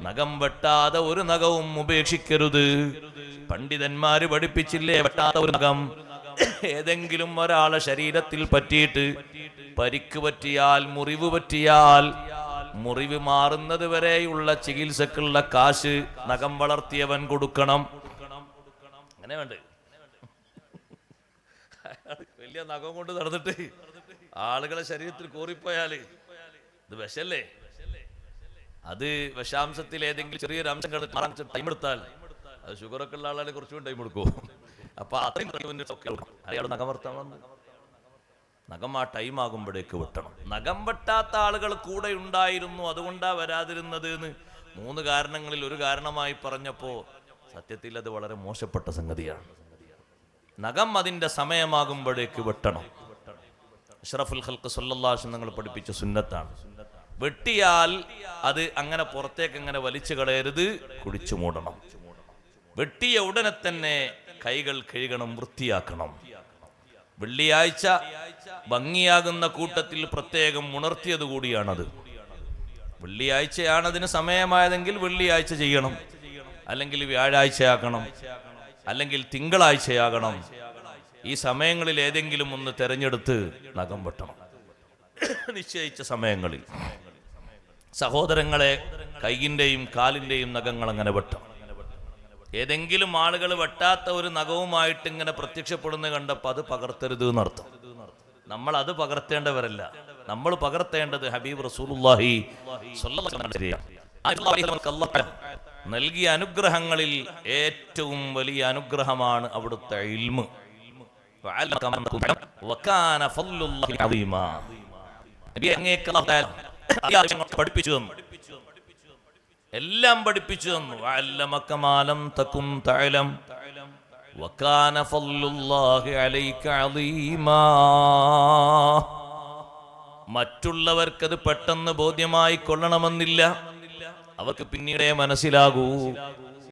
നഖം വെട്ടാതെ ഒരു നഖവും ഉപേക്ഷിക്കരുത്. പണ്ഡിതന്മാര് പഠിപ്പിച്ചില്ലേ വെട്ടാത്ത ഒരു നഖം? ഏതെങ്കിലും ഒരാളെ ശരീരത്തിൽ പറ്റിയിട്ട് പരിക്ക് പറ്റിയാൽ മുറിവ് പറ്റിയാൽ മുറിവ് മാറുന്നത് വരെയുള്ള ചികിത്സക്കുള്ള കാശ് നഖം വളർത്തിയവൻ കൊടുക്കണം. അങ്ങനെ വേണ്ട? വലിയ നഖം കൊണ്ട് നടന്നിട്ട് ആളുകളെ ശരീരത്തിൽ കോറിപ്പോയാൽ ഇത് വിഷല്ലേ അത് വിഷാംശത്തിൽ ഏതെങ്കിലും ചെറിയൊരു അംശം കിടന്ന് മാറാൻ ടൈം എടുത്താൽ അത് ഷുഗറൊക്കെ ഉള്ള ആളെ കുറച്ചും ടൈം എടുക്കും. അപ്പൊ അത്രയും. അയാൾ നഖം വർത്താൻ വന്ന്. നഖം ആ ടൈം ആകുമ്പോഴേക്ക് വെട്ടണം. നഖം വെട്ടാത്ത ആളുകൾ കൂടെ ഉണ്ടായിരുന്നു അതുകൊണ്ടാ വരാതിരുന്നത് എന്ന് മൂന്ന് കാരണങ്ങളിൽ ഒരു കാരണമായി പറഞ്ഞപ്പോ സത്യത്തിൽ അത് വളരെ മോശപ്പെട്ട സംഗതിയാണ്. നഖം അതിന്റെ സമയമാകുമ്പോഴേക്ക് വെട്ടണം. അഷ്റഫുൽ ഹൽക്ക് സൊല്ലാശം നിങ്ങൾ പഠിപ്പിച്ച സുന്നത്താണ്. വെട്ടിയാൽ അത് അങ്ങനെ പുറത്തേക്ക് അങ്ങനെ വലിച്ചു കളയരുത്. കുടിച്ചു മൂടണം. വെട്ടിയ ഉടനെ തന്നെ കൈകൾ കഴുകണം വൃത്തിയാക്കണം. വെള്ളിയാഴ്ച ഭംഗിയാകുന്ന കൂട്ടത്തിൽ പ്രത്യേകം ഉണർത്തിയത് കൂടിയാണത്. വെള്ളിയാഴ്ചയാണ് അതിന് സമയമായതെങ്കിൽ വെള്ളിയാഴ്ച ചെയ്യണം. അല്ലെങ്കിൽ വ്യാഴാഴ്ചയാക്കണം. അല്ലെങ്കിൽ തിങ്കളാഴ്ചയാകണം. ഈ സമയങ്ങളിൽ ഏതെങ്കിലും ഒന്ന് തെരഞ്ഞെടുത്ത് നഖം വെട്ടണം. നിശ്ചയിച്ച സമയങ്ങളിൽ. സഹോദരങ്ങളെ കൈയിന്റെയും കാലിന്റെയും നഖങ്ങൾ അങ്ങനെ വെട്ടും. ഏതെങ്കിലും ആളുകൾ വെട്ടാത്ത ഒരു നഖവുമായിട്ട് ഇങ്ങനെ പ്രത്യക്ഷപ്പെടുന്ന കണ്ടപ്പോൾ അത് പകർത്തരുത് എന്നർത്ഥം നമ്മൾ അത് പകർത്തേണ്ടവരല്ല. നമ്മൾ പകർത്തേണ്ടത് ഹബീബ് അല്ലാഹ് നൽകിയ അനുഗ്രഹങ്ങളിൽ ഏറ്റവും വലിയ അനുഗ്രഹമാണ് അവിടുത്തെ ഇൽമ്. വകാന ഫضലുല്ലാഹി അദീമാ നബി അങ്ങേക്ക് അല്ലാഹു തആല അത്യാവശ്യം പഠിപ്പിച്ചു തന്നു. എല്ലാം പഠിപ്പിച്ചു തന്നു. അല്ലമക്കമാലം തക്കും തകും തഅലം. വകാന ഫضലുല്ലാഹി അലൈക അദീമാ മറ്റുള്ളവർക്കത് പെട്ടെന്ന് ബോധ്യമായി കൊള്ളണമെന്നില്ല. അവർക്ക് പിന്നീടേ മനസ്സിലാകൂ.